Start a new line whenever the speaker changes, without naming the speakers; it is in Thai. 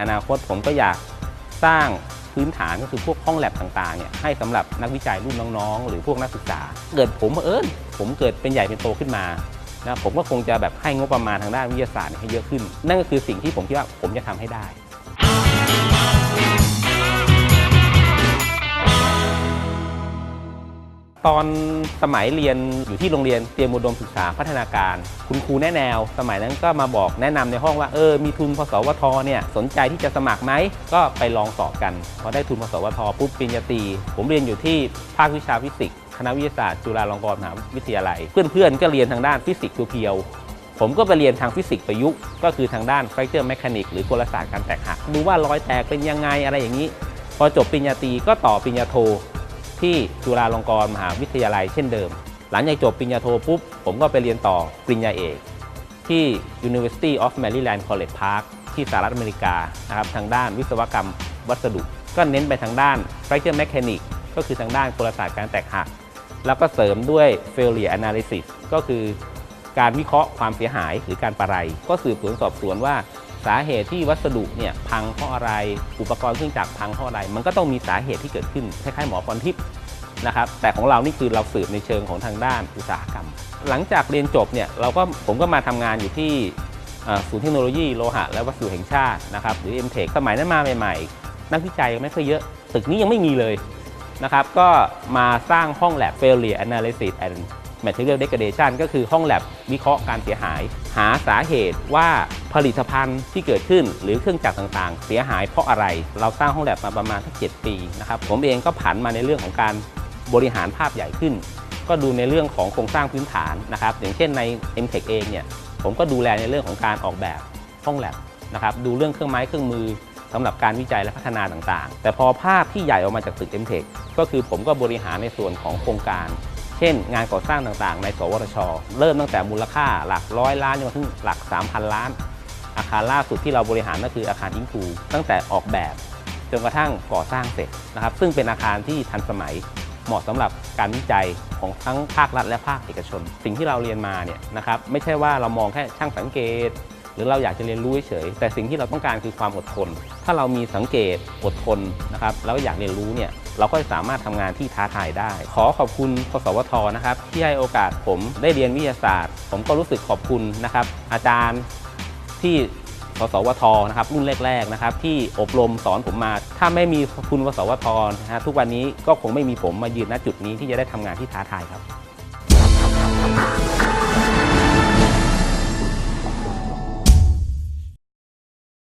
อนาคตผมก็อยากสร้างพื้นฐานก็คือพวกห้องแลบต่างๆเนี่ยให้สำหรับนักวิจัยรุ่นน้องๆ หรือพวกนักศึกษา เกิดผมเอิญผมเกิดเป็นใหญ่เป็นโตขึ้นมานะผมก็คงจะแบบให้งบประมาณทางด้านวิทยาศาสตร์ให้เยอะขึ้น นั่นก็คือสิ่งที่ผมคิดว่าผมจะทำให้ได้ ตอนสมัยเรียนอยู่ที่โรงเรียนเตรียมอุดมศึกษาพัฒนาการ คุณครูแนะแนว สมัยนั้นก็มาบอกแนะนำในห้องว่าเออมีทุนพสวทเนี่ยสนใจที่จะสมัครไหมก็ไปลองสอบกันพอได้ทุนพสวทปุ๊บปริญญาตรีผมเรียนอยู่ที่ภาควิชาฟิสิกส์คณะวิทยาศาสตร์จุฬาลงกรณ์มหาวิทยาลัย เพื่อนๆก็เรียนทางด้านฟิสิกส์เพียวผมก็ไปเรียนทางฟิสิกส์ประยุกต์ก็คือทางด้าน fracture mechanic หรือกลศาสตร์การแตกหักดูว่ารอยแตกเป็นยังไงอะไรอย่างนี้ พอจบปริญญาตรีก็ต่อปริญญาโท ที่จุฬาลงกรณ์มหาวิทยาลัยเช่นเดิม หลังจากจบปริญญาโทปุ๊บ ผมก็ไปเรียนต่อปริญญาเอก ที่ University of Maryland College Park ที่สหรัฐอเมริกานะครับทางด้านวิศวกรรมวัสดุ ก็เน้นไปทางด้าน fracture mechanics ก็คือทางด้านกลศาสตร์การแตกหัก แล้วก็เสริมด้วย failure analysis ก็คือการวิเคราะห์ความเสียหายหรือการประไร ก็สืบสวนสอบสวนว่าาเหตุที่วัสดุเนี่ยพังเพราะอะไร อุปกรณ์เครื่องจักรพังเพราะอะไร มันก็ต้องมีสาเหตุที่เกิดขึ้นคล้ายๆหมอพรทิพย์นะครับ แต่ของเรานี่คือเราสืบในเชิงของทางด้านอุตสาหกรรม หลังจากเรียนจบเนี่ยเราก็ผมก็มาทำงานอยู่ที่ศูนย์เทคโนโลยีโลหะและวัสดุแห่งชาตินะครับหรือ m t e c h สมัยนั้นมาใหม่ๆ นักวิจัยไม่ค่อยเยอะตึกนี้ยังไม่มีเลยนะครับก็มาสร้างห้อง lab failure analysis and material degradation ก็คือห้อง lab วิเคราะห์การเสียหาย หาสาเหตุว่าผลิตภัณฑ์ที่เกิดขึ้น หรือเครื่องจักรต่างๆ เสียหายเพราะอะไร เราสร้างห้อง lab มาประมาณสัก7ปีนะครับผมเองก็ผันมาในเรื่องของการบริหารภาพใหญ่ขึ้น ก็ดูในเรื่องของโครงสร้างพื้นฐานนะครับอย่างเช่นใน m t e c h เองเนี่ยผมก็ดูแลในเรื่องของการออกแบบห้อง lab นะครับดูเรื่องเครื่องไม้เครื่องมือสำหรับการวิจัยและพัฒนาต่างๆ แต่พอภาพที่ใหญ่ออกมาจากตึก m t e c h ก็คือผมก็บริหารในส่วนของโครงการ เช่น งานก่อสร้างต่างๆ ในสวทช เริ่มตั้งแต่มูลค่าหลักร้อยล้านจนถึงหลัก 3,000 ล้าน อาคารล่าสุดที่เราบริหารก็คืออาคารอิงคูตั้งแต่ออกแบบจนกระทั่งก่อสร้างเสร็จนะครับ ซึ่งเป็นอาคารที่ทันสมัยเหมาะสำหรับการวิจัยของทั้งภาครัฐและภาคเอกชน สิ่งที่เราเรียนมาเนี่ยนะครับไม่ใช่ว่าเรามองแค่ช่างสังเกต หรือเราอยากจะเรียนรู้เฉยๆแต่สิ่งที่เราต้องการคือความอดทน ถ้าเรามีสังเกตอดทนนะครับแล้วอยากเรียนรู้เนี่ย เราก็สามารถทำงานที่ท้าทายได้ ขอขอบคุณกสวทนะครับที่ให้โอกาสผมได้เรียนวิทยาศาสตร์ ผมก็รู้สึกขอบคุณนะครับ อาจารย์ที่กสวทนะครับรุ่นแรกๆนะครับที่อบรมสอนผมมา ถ้าไม่มีคุณกสวทนะฮะทุกวันนี้ก็คงไม่มีผมมายืนณจุดนี้ที่จะได้ทำงานที่ท้าทายครับ